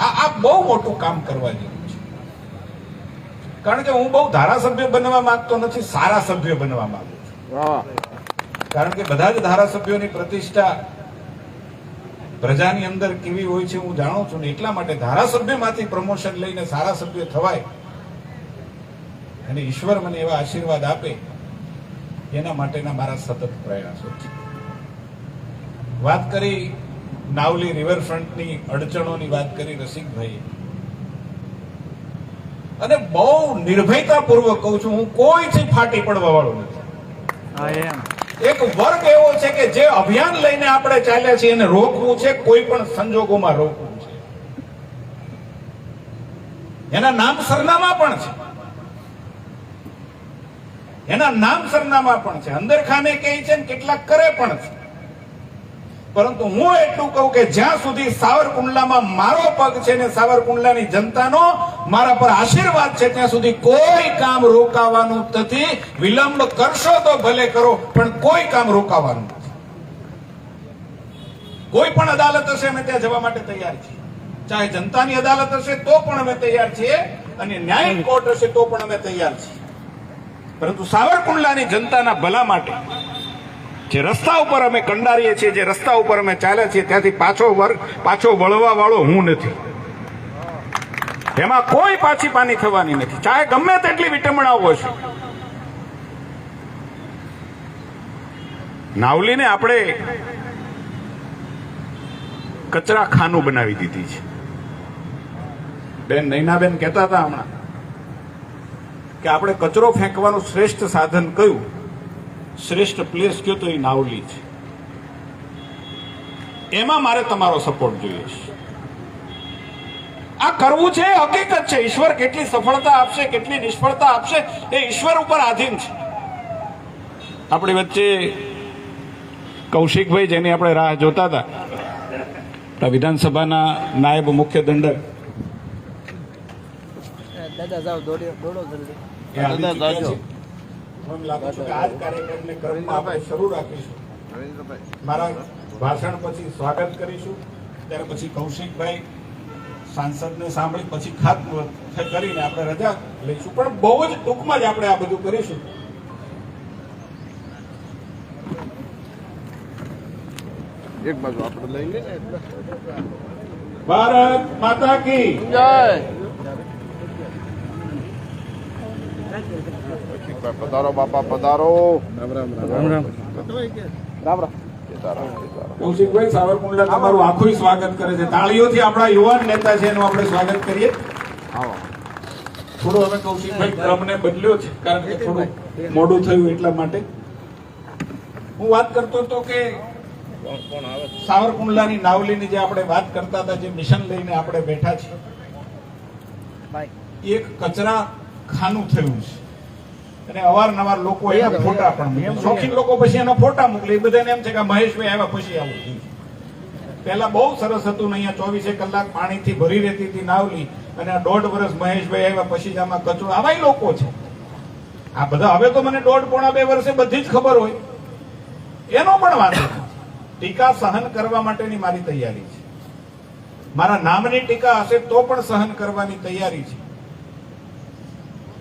આ આ બહુ મોટું કામ કરવા જેવું છે. કારણ કે હું બહુ ધારાસભ્ય બનવા માંગતો નથી સારા સભ્ય બનવા માંગુ છું. કારણ કે બધા જ ધારાસભ્યોની પ્રતિષ્ઠા પ્રજાની અંદર કેવી હોય છે હું જાણું છું ને એટલા માટે ધારાસભ્યમાંથી પ્રમોશન લઈને સારા સભ્ય થવાય અને ઈશ્વર મને એવા આશીર્વાદ આપે એના માટેના મારા સતત પ્રયાસો છે. વાત કરી નાવલી રિવરફ્રન્ટની અડચણોની વાત કરી રસિકભાઈ અને બહુ નિર્ભયતાપૂર્વક કહું છું હું કોઈથી ફાટી પડવા વાળો નથી એક વર્ગ એવો છે કે જે અભિયાન લઈને આપણે ચાલ્યા છીએ એને રોકવું છે કોઈ પણ સંજોગોમાં રોકવું છે. એના નામ સરનામા પણ છે. એના નામ સરનામા પણ છે. અંદર ખાને કહે છે ને કેટલાક કરે પણ છે. પરંતુ હું એટલું કહું કે જ્યાં સુધી સાવરકુંડલામાં મારો પગ છે ને સાવરકુંડલાની જનતાનો મારા પર આશીર્વાદ છે, ત્યાં સુધી કોઈ કામ રોકાવાનું નથી. વિલંબ કરશો તો ભલે કરો, પણ કોઈ કામ રોકાવાનું નથી. કોઈ પણ અદાલત હશે, અમે ત્યાં જવા માટે તૈયાર છીએ. ચાહે જનતાની અદાલત હશે, તો પણ અમે તૈયાર છીએ. અને ન્યાયિક કોર્ટ હશે, તો પણ અમે તૈયાર છીએ. પરંતુ સાવરકુંડલાની જનતાના ભલા માટે જે રસ્તા ઉપર અમે કંડારીએ છીએ, જે રસ્તા ઉપર અમે ચાલ્યા છીએ, ત્યાંથી પાછો વર્ગ, પાછો વળવા વાળો હું નથી. એમાં કોઈ પાછી પાની થવાની નથી. ચાહે ગમે તેટલી વિટમણાઓ હશે નાવલીને આપણે કચરા ખાનું બનાવી દીધી છે. બેન નૈનાબેન કહેતા હતા હમણાં કે આપણે કચરો ફેંકવાનું શ્રેષ્ઠ સાધન કયું? શ્રેષ્ઠ પ્લેસ કયો તો એ નાવલી છે એમાં મારે તમારો સપોર્ટ જોઈએ છે. આ કરવું છે હકીકત છે. ઈશ્વર કેટલી સફળતા આપશે કેટલી નિષ્ફળતા આપશે એ ઈશ્વર ઉપર આધીન છે. આપણી વચ્ચે કૌશિકભાઈ જેની આપણે રાહ જોતા હતા વિધાનસભાના નાયબ મુખ્ય દંડક. દાદા જાઓ દોડો દોડો જલ્દી. મને લાગે છે કે આ જ કાર્યક્રમને ક્રમમાં આપણે શરૂ રાખીશું. મારા ભાષણ પછી સ્વાગત કરીશું. ત્યાર પછી કૌશિકભાઈ સાંસદને સાંભળી પછી ખાતમુહૂર્ત કરીને આપણે રજા લઈશું. પણ બહુ જ ટૂંકમાં જ આપણે આ બધું કરીશું. એક બાજુ આપણે લઈ લઈએ ભારત માતા કી. જય કૌશિકભાઈ પધારો બાપા પધારો. રામ રામ રામ. રામ રામ. રામ સીતારામ સીતારામ કૌશિકભાઈ સાવરકુંડલા તમારું આખું સ્વાગત કરે છે. તાળીઓથી આપણા યુવાન નેતા છે એનું આપણે સ્વાગત કરીએ. થોડો હવે કૌશિકભાઈ ક્રમને બદલ્યો છે કારણ કે થોડું મોડું થયું એટલા માટે. હું વાત કરતો હતો કે સાવરકુંડલાની નાવલીની જે આપણે વાત કરતા હતા જે મિશન લઈને આપણે બેઠા છીએ એક કચરા ખાનું થયું છે. અને અવારનવાર લોકો એના ફોટા પણ શોખીન લોકો પછી એના ફોટા મોકલે. બધાને એમ છે કે મહેશભાઈ આવ્યા પછી આવું પહેલા બહુ સરસ હતું ને અહીંયા ચોવીસે કલાક પાણીથી ભરી રહેતી હતી નાવલી. અને આ દોઢ વર્ષ મહેશભાઈ આવ્યા પછી જ આમાં કચરો. આવાય લોકો છે. આ બધા હવે તો મને દોઢ પોણા બે વર્ષે બધી જ ખબર હોય. એનો પણ વાંધો ટીકા સહન કરવા માટેની મારી તૈયારી છે. મારા નામની ટીકા હશે તો પણ સહન કરવાની તૈયારી છે.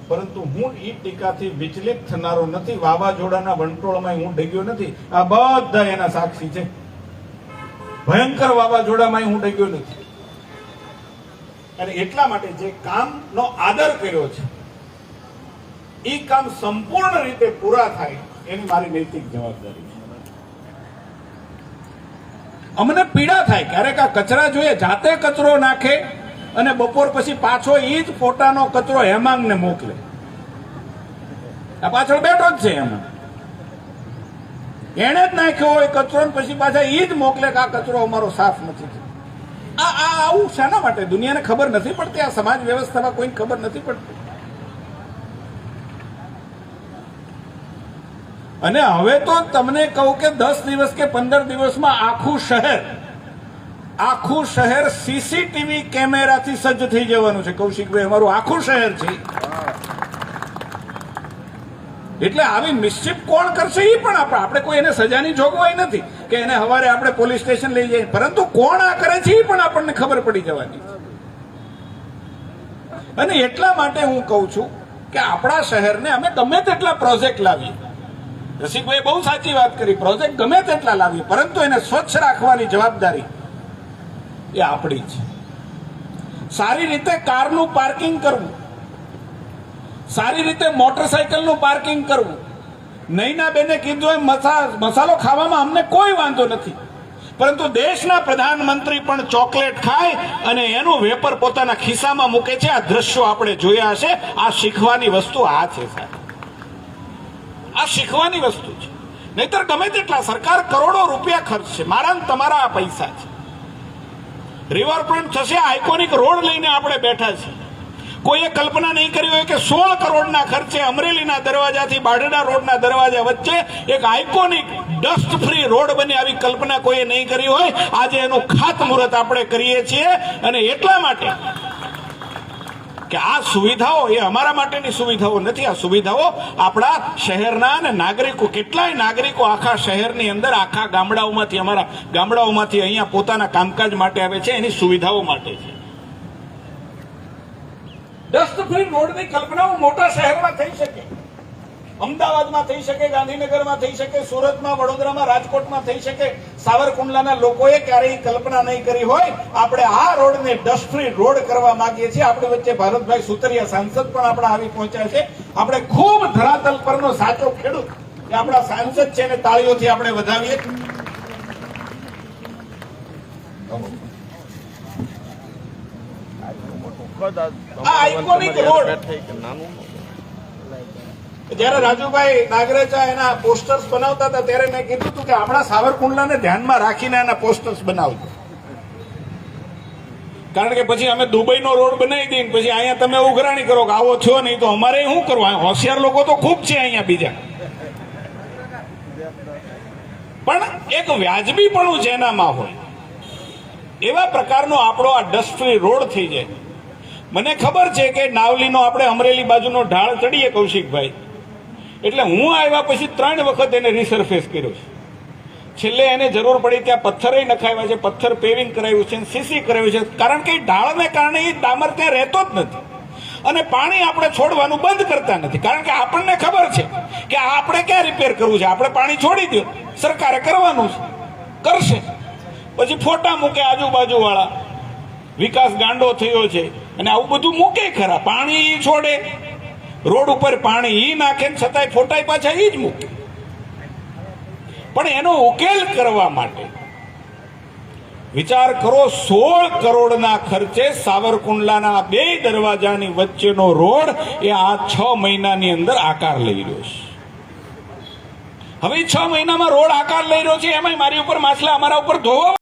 પરંતુ હું એ ટીકાથી વિચલિત થનારો નથી. વાવાઝોડાના વંટોળમાં હું ડગ્યો નથી. આ બધા એના સાક્ષી છે. ભયંકર વાવાઝોડામાં હું ડગ્યો નથી. અને એટલા માટે જે કામનો આદર કર્યો છે એ કામ સંપૂર્ણ રીતે પૂરા થાય એની મારી નૈતિક જવાબદારી છે. અમને પીડા થાય. ક્યારેક આ કચરા જોઈએ, જાતે કચરો નાખે અને બપોર પછી પાછો એ જ પોતાનો કચરો હેમાંગને મોકલે. આ પાછળ બેઠો જ છે એમાં. એણે જ નાખ્યો હોય કચરો પછી પાછા એ જ મોકલે કે આ કચરો અમારો સાફ નથી આ આ આવું શાના માટે? દુનિયાને ખબર નથી પડતી? આ સમાજ વ્યવસ્થામાં કોઈને ખબર નથી પડતી? અને હવે તો તમને કહું કે દસ દિવસ કે પંદર દિવસમાં આખું શહેર આખું શહેર સીસીટીવી કેમેરાથી સજ્જ થઈ જવાનું છે. કૌશિકભાઈ અમારું આખું શહેર છે. એટલે આવી મિસ્ચીફ કોણ કરશે એ પણ આપણે આપણે કોઈ એને સજાની જોગવાઈ નથી કે એને હવારે આપણે પોલીસ સ્ટેશન લઈ જઈએ. પરંતુ કોણ આ કરે છે એ પણ આપણને ખબર પડી જવાની અને એટલા માટે હું કહું છું કે આપણા શહેરને અમે ગમે તેટલા પ્રોજેક્ટ લાવીએ. રસિકભાઈ બહુ સાચી વાત કરી. પ્રોજેક્ટ ગમે તેટલા લાવીએ, પરંતુ એને સ્વચ્છ રાખવાની જવાબદારી એ આપણી છે સારી રીતે કારનું પાર્કિંગ કરવું. સારી રીતે મોટરસાયકલનું પાર્કિંગ કરવું. નૈના બેને કીધું એમ, મસા- મસાલો ખાવામાં અમને કોઈ વાંધો નથી. પરંતુ દેશના પ્રધાનમંત્રી પણ ચોકલેટ ખાય અને એનું વેપર પોતાના ખિસ્સામાં મૂકે છે. આ દ્રશ્યો આપણે જોયા હશે. આ શીખવાની વસ્તુ આ છે, સાહેબ. આ શીખવાની વસ્તુ છે. નહીતર ગમે તેટલા સરકાર કરોડો રૂપિયા ખર્ચશે. મારા તમારા આ પૈસા છે. રિવરફ્રન્ટ થશે આઇકોનિક રોડ લઈને આપણે બેઠા છીએ. કોઈએ કલ્પના નહીં કરી હોય કે સોળ કરોડના ખર્ચે અમરેલીના દરવાજાથી બાઢડા રોડના દરવાજા વચ્ચે એક આઇકોનિક ડસ્ટ ફ્રી રોડ બને આવી કલ્પના કોઈએ નહીં કરી હોય. આજે એનું ખાતમુહૂર્ત આપણે કરીએ છીએ અને એટલા માટે કે આ સુવિધાઓ એ અમારા માટેની સુવિધાઓ નથી. આ સુવિધાઓ આપણા શહેરના અને નાગરિકો, કેટલાય નાગરિકો આખા શહેરની અંદર, આખા ગામડાઓમાંથી, અમારા ગામડાઓમાંથી અહીંયા પોતાના કામકાજ માટે આવે છે, એની સુવિધાઓ માટે છે. ડસ્ટ ફ્રી રોડની કલ્પનાઓ મોટા શહેરમાં થઈ શકે. અમદાવાદમાં થઈ શકે ગાંધીનગરમાં થઈ શકે સુરતમાં વડોદરામાં રાજકોટમાં થઈ શકે. સાવરકુંડલાના લોકોએ ક્યારેય કલ્પના નહીં કરી હોય. આપણે આ રોડને ડસ્ટ ફ્રી રોડ કરવા માંગીએ છીએ. આપણી વચ્ચે ભારતભાઈ સુતરિયા સાંસદ પણ આપણા આવી પહોંચ્યા છે. આપણે ખૂબ ધરાતલ પરનો સાચો ખેડૂત એ આપણા સાંસદ છે એને તાળીઓથી આપણે વધાવીએ. આ રોડ. road. જ્યારે રાજુભાઈ નાગરેચા એના પોસ્ટર્સ બનાવતા હતા, ત્યારે મેં કીધું હતું કે આપણા સાવરકુંડલાને ધ્યાનમાં રાખીને એના પોસ્ટર્સ બનાવજો. કારણ કે પછી અમે દુબઈનો રોડ બનાવી દઈએ પછી અહીંયા તમે ઉઘરાણી કરો કે આવો છો નહીં તો અમારે શું કરવા? હોશિયાર લોકો તો ખૂબ છે અહીંયા બીજા. પણ એક વ્યાજબી વ્યાજબીપણું જેનામાં હોય. એવા પ્રકારનો આપણો આ ડસ્ટ રોડ થઈ જાય. મને ખબર છે કે નાવલીનો આપણે અમરેલી બાજુનો ઢાળ ચડીએ કૌશિકભાઈ. એટલે હું આવ્યા પછી ત્રણ વખત એને રિસરફેસ કર્યો છે. છેલ્લે એને જરૂર પડી ત્યાં પથ્થરે નખાવ્યા છે, પથ્થર પેવિંગ કરાવ્યું છે સીસી કરાવ્યું છે. કારણ કે ઢાળને કારણે એ ડામર ત્યાં રહેતો જ નથી. અને પાણી આપણે છોડવાનું બંધ કરતા નથી. કારણ કે આપણને ખબર છે કે આ આપણે ક્યાં રિપેર કરવું છે? આપણે પાણી છોડી દો. સરકારે કરવાનું છે. કરશે. પછી ફોટા મૂકે આજુબાજુવાળા. વિકાસ ગાંડો થયો છે. અને આવું બધું મૂકે ખરા. પાણી છોડે. રોડ ઉપર પાણી ઈ નાખે છતાંય ફોટાઈ પાછા ઈ જ મૂકે. પણ એનો ઉકેલ કરવા માટે વિચાર કરો, સોળ કરોડના ખર્ચે સાવરકુંડલાના બે દરવાજાની વચ્ચેનો રોડ એ આ છ મહિનાની અંદર આકાર લઈ રહ્યો છે. હવે છ મહિનામાં રોડ આકાર લઈ રહ્યો છે એમાં મારી ઉપર માછલા અમારા ઉપર ધોવા